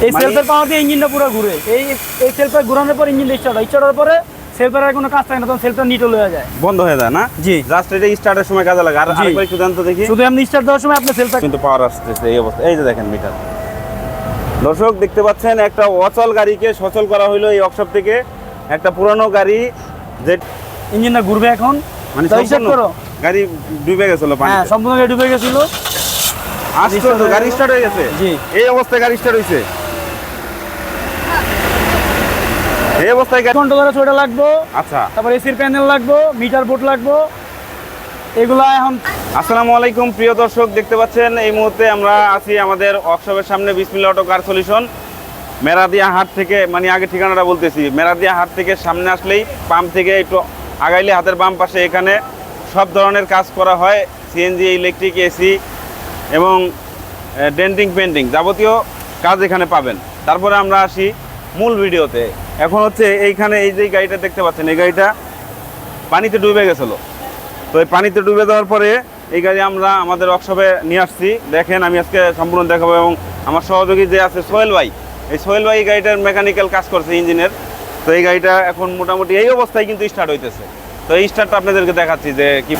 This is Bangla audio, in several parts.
এই মানে- সেলফের পাওয়ার দিয়ে ইঞ্জিনটা পুরো ঘুরে। এই এই সেলফে ঘুরানোর পর ইঞ্জিনটা স্টার্ট হয়। স্টার্ট হওয়ার পরে সেলফের আর কোনো কাজ থাকে না তখন সেলফটা নিটল হয়ে যায়। বন্ধ হয়ে যায় না? জি। জাস্ট এটা স্টার্টের সময় কাজে লাগে। আর আরেকবার একটু জানতো দেখি। শুধু এমনি স্টার্ট দেওয়ার সময় আপনার সেলফটা কিন্তু পাওয়ার আসতেছে এই অবস্থা। এই যে দেখেন মিটার দর্শক দেখতে পাচ্ছেন একটা অচল গাড়িকে সচল করা হলো এই ওয়ার্কশপ থেকে। একটা পুরানো গাড়ি যে ইঞ্জিনটা ঘুরবে এখন। মানে করো। গাড়ি ডুবে গেছিল হ্যাঁ সম্পূর্ণ গাড়ি ডুবে গেছিল। আশ্চর্য গাড়ি স্টার্ট হয়ে গেছে। জি। এই অবস্থায় গাড়ি স্টার্ট হয়েছে এই অবস্থায় কন্ট্রোলারে ছোটা লাগবো আচ্ছা। তারপর এসির প্যানেল লাগবো মিটার বোর্ড লাগবো এগুলা এখন আসসালামু আলাইকুম প্রিয় দর্শক দেখতে পাচ্ছেন এই মুহূর্তে আমরা আছি আমাদের ওয়ার্কশপের সামনে বিসমিল্লা অটো কার সলিউশন। মেরাদিয়া হাট থেকে মানে আগে ঠিকানাটা বলতেছি মেরাদিয়া হাট থেকে সামনে আসলেই পাম্প থেকে একটু আগাইলে হাতের বাম পাশে এখানে সব ধরনের কাজ করা হয় সিএনজি ইলেকট্রিক এসি এবং ডেন্টিং পেন্টিং যাবতীয় কাজ এখানে পাবেন। তারপরে আমরা আসি মূল ভিডিওতে। এখন হচ্ছে এইখানে এই যে গাড়িটা দেখতে পাচ্ছেন এই গাড়িটা পানিতে ডুবে গেছিল। তো এই পানিতে ডুবে যাওয়ার পরে এই গাড়ি আমরা আমাদের ওয়ার্কশপে নিয়ে আসছি। দেখেন আমি আজকে সম্পূর্ণ দেখাবো এবং আমার সহযোগী যে আছে সোহেল ভাই এই সোহেল ভাই এই গাড়িটার মেকানিক্যাল কাজ করছে ইঞ্জিনের তো এই গাড়িটা এখন মোটামুটি এই অবস্থায় কিন্তু স্টার্ট হইতেছে। তো এই স্টার্টটা আপনাদেরকে দেখাচ্ছি যে কি।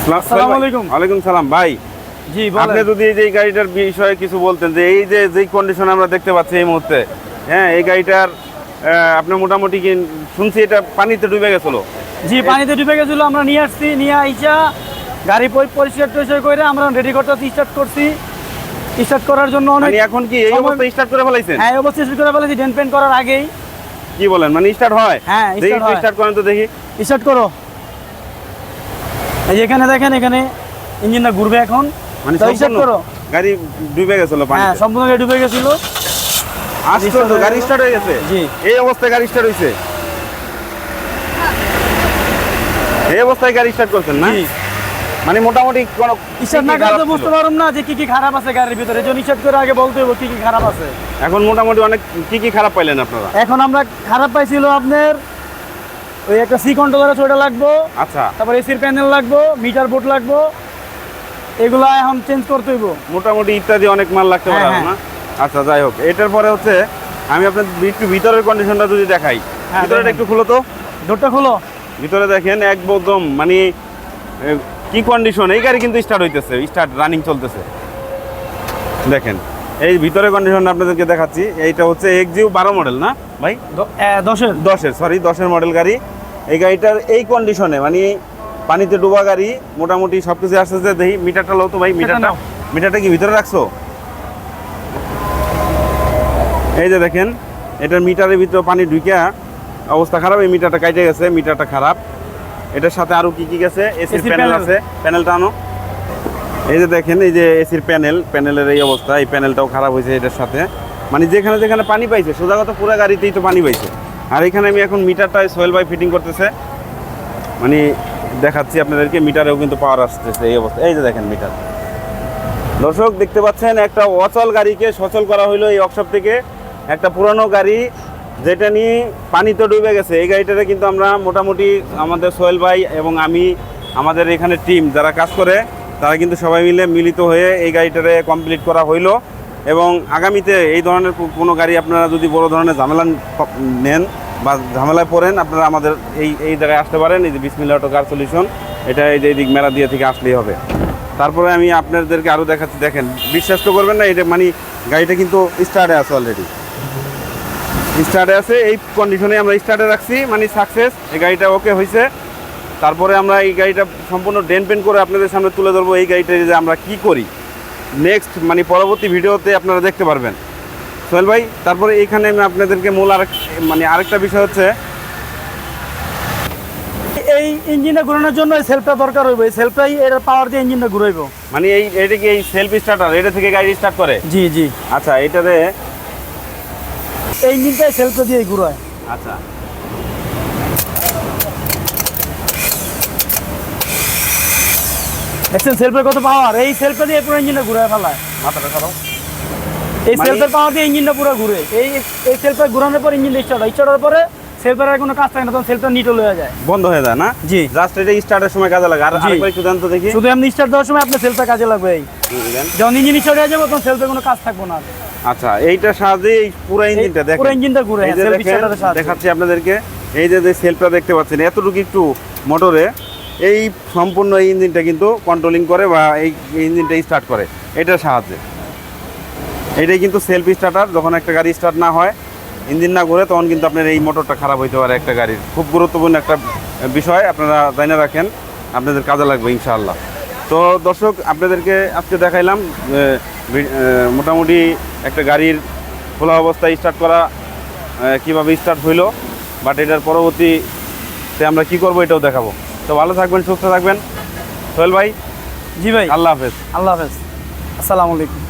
ওয়ালাইকুম সালাম ভাই। জি আপনি যদি এই যে এই গাড়িটার বিষয়ে কিছু বলতেন যে এই যে যেই কন্ডিশন আমরা দেখতে পাচ্ছি এই মুহূর্তে হ্যাঁ এই গাড়িটার আহ, আপনি মোটামুটি কি শুনছি এটা পানিতে ডুবে গেছিল? জি পানিতে ডুবে গেছিল আমরা নিয়ে আসছি নিয়ে আইসা গাড়ি পরিষ্কার টরিষ্কার করে আমরা রেডি করতে স্টার্ট করছি। স্টার্ট করার জন্য অনেক মানে এখন কি এই অবস্থায় স্টার্ট করে ফেলাইছেন? হ্যাঁ অবস্থা স্টার্ট করে ফেলেছি ডেন্ট পেন্ট করার আগেই। কি বলেন মানে স্টার্ট হয়? হ্যাঁ। স্টার্ট করেন তো দেখি। স্টার্ট করো। এই এখানে দেখেন এখানে ইঞ্জিনটা ঘুরবে এখন। মানে স্টার্ট করো। গাড়ি ডুবে গেছিল হ্যাঁ সম্পূর্ণ ডুবে গেছিল। গাড়ি স্টার্ট হয়ে গেছে জি। এই অবস্থায় গাড়ি স্টার্ট হয়েছে এই অবস্থায় গাড়ি স্টার্ট করছেন না? মানে মোটামুটি কোনো স্টার্ট না করলে? বুঝতে পারলাম না যে কি কি খারাপ আছে গাড়ির ভিতরে। স্টার্ট করে আগে বলতে হবে কি কি খারাপ আছে। এখন মোটামুটি অনেক কি কি খারাপ পাইলেন আপনারা? এখন আমরা খারাপ পাইছিল আপনার ওই একটা সি কন্ট্রোলারে ছোটা লাগবো। আচ্ছা। তারপর এসির প্যানেল লাগবো মিটার বোর্ড লাগবো। এগুলা এখন চেঞ্জ করতে হইব। মোটামুটি ইত্যাদি অনেক মাল লাগতে পারে হ্যাঁ, না? আচ্ছা যাই হোক। এটার পরে হচ্ছে আমি আপনার একটু ভিতরের কন্ডিশনটা যদি দেখাই। হ্যাঁ, ভিতরেটা একটু খুলো তো। ডোরটা খোলো। ভিতরে দেখেন একদম মানে কি কন্ডিশন এই গাড়ি কিন্তু স্টার্ট হইতেছে স্টার্ট রানিং চলতেছে। দেখেন এই ভিতরে কন্ডিশন আপনাদেরকে দেখাচ্ছি। এইটা হচ্ছে এক্সিউ বারো মডেল না ভাই? দশের। দশের সরি দশের মডেল গাড়ি। এই গাড়িটার এই কন্ডিশনে মানে পানিতে ডোবা গাড়ি মোটামুটি সব কিছু আসতেছে। দেখি মিটারটা লো তো ভাই মিটারটা মিটারটা কি ভিতরে রাখছো? এই যে দেখেন এটার মিটারের ভিতরে পানি ঢুকিয়া অবস্থা খারাপ এই মিটারটা কাটে গেছে মিটারটা খারাপ। এটার সাথে আরও কি কি গেছে? এসির প্যানেল আছে প্যানেলটা আনো এই যে দেখেন এই যে এসির প্যানেল প্যানেলের এই অবস্থা এই প্যানেলটাও খারাপ হয়েছে এটার সাথে। মানে যেখানে যেখানে পানি পাইছে সোজা কথা পুরো গাড়িতেই তো পানি পাইছে। আর এখানে আমি এখন মিটারটা সোহেল ভাই ফিটিং করতেছে। মানে দেখাচ্ছি আপনাদেরকে মিটারেও কিন্তু পাওয়ার আসতেছে এই অবস্থা। এই যে দেখেন মিটার। দর্শক দেখতে পাচ্ছেন একটা অচল গাড়িকে সচল করা হলো এই ওয়ার্কশপ থেকে। একটা পুরানো গাড়ি যেটা নিয়ে পানিতে ডুবে গেছে, এই গাড়িটাতে কিন্তু আমরা মোটামুটি আমাদের সোহেল ভাই এবং আমি, আমাদের এখানে টিম যারা কাজ করে, তারা কিন্তু সবাই মিলে মিলিত হয়ে এই গাড়িটারে কমপ্লিট করা হইল। এবং আগামীতে এই ধরনের কোনো গাড়ি আপনারা যদি বড় ধরনের ঝামেলা নেন বা ঝামেলায় পড়েন, আপনারা আমাদের এই এই জায়গায় আসতে পারেন। এই যে বিসমিল্লা অটো কার সলিউশন এটা এই যে দিক মেলা দিয়ে থেকে আসলেই হবে। তারপরে আমি আপনাদেরকে আরও দেখাচ্ছি, দেখেন, বিশ্বাস তো করবেন না, এটা মানে গাড়িটা কিন্তু স্টার্টে আছে অলরেডি স্টার্টে আছে এই কন্ডিশনে আমরা স্টার্টে রাখছি মানে সাকসেস এই গাড়িটা ওকে হয়েছে তারপরে আমরা এই গাড়িটা সম্পূর্ণ ডেন পেন করে আপনাদের সামনে তুলে ধরবো এই গাড়িটা যে আমরা কি করি। নেক্সট মানে পরবর্তী ভিডিওতে আপনারা দেখতে পারবেন। সোহেল ভাই তারপরে এইখানে আমি আপনাদেরকে মূল আরেক মানে আরেকটা বিষয় হচ্ছে এই ইঞ্জিনটা ঘুরানোর জন্য এই সেলফটা দরকার হইব। এই সেলফটাই এর পাওয়ার দিয়ে ইঞ্জিনটা ঘুরাইব। মানে এই এটা কি এই সেলফ স্টার্টার এটা থেকে গাড়ি স্টার্ট করে? জি জি। আচ্ছা এটাতে এই ইঞ্জিনটাই সেলফটা দিয়ে ঘুরায়। আচ্ছা। দেখছেন সেলফের কত পাওয়ার এই সেলফটা দিয়ে পুরো ইঞ্জিনটা ঘুরায় ফেলায়। মাথাটা সরাও। এই মানে- সেলফের পাওয়ার দিয়ে ইঞ্জিনটা পুরো ঘুরে। এই এই সেলফে ঘুরানোর পর ইঞ্জিনটা স্টার্ট হয়। স্টার্ট পরে সেলফের আর কোনো কাজ থাকে না তখন সেলফটা নিটল হয়ে যায়। বন্ধ হয়ে যায় না? জি। জাস্ট এটা স্টার্টের সময় কাজে লাগে। আর। আরেকবার একটু জানতো দেখি। শুধু এমনি স্টার্ট দেওয়ার সময় আপনার সেলফটা কাজে লাগবে এই। যখন ইঞ্জিন স্টার্ট হয়ে যাবে তখন সেলফে কোনো কাজ থাকবে না। আচ্ছা এইটার সাহায্যে এই পুরো ইঞ্জিনটা দেখেন। পুরো ইঞ্জিনটা ঘুরে, এই যে দেখেন। দেখাচ্ছি আপনাদেরকে। এই যে যে সেলফটা দেখতে পাচ্ছেন এতটুকু একটু মোটরে এই সম্পূর্ণ এই ইঞ্জিনটা কিন্তু কন্ট্রোলিং করে বা এই ইঞ্জিনটা স্টার্ট করে। এটার সাহায্যে। এটাই কিন্তু সেলফ স্টার্টার যখন একটা গাড়ি স্টার্ট না হয় ইঞ্জিন না ঘুরে তখন কিন্তু আপনার এই মোটরটা খারাপ হইতে পারে একটা গাড়ির। খুব গুরুত্বপূর্ণ একটা বিষয় আপনারা জানে রাখেন আপনাদের কাজে লাগবে ইনশাআল্লাহ। তো দর্শক আপনাদেরকে আজকে দেখাইলাম মোটামুটি একটা গাড়ির খোলা অবস্থায় স্টার্ট করা কীভাবে স্টার্ট হইল বাট এটার পরবর্তীতে আমরা কি করব এটাও দেখাবো। তো ভালো থাকবেন সুস্থ থাকবেন। সোহেল ভাই জি ভাই। আল্লাহ হাফেজ। আল্লাহ হাফেজ। আসসালামু আলাইকুম।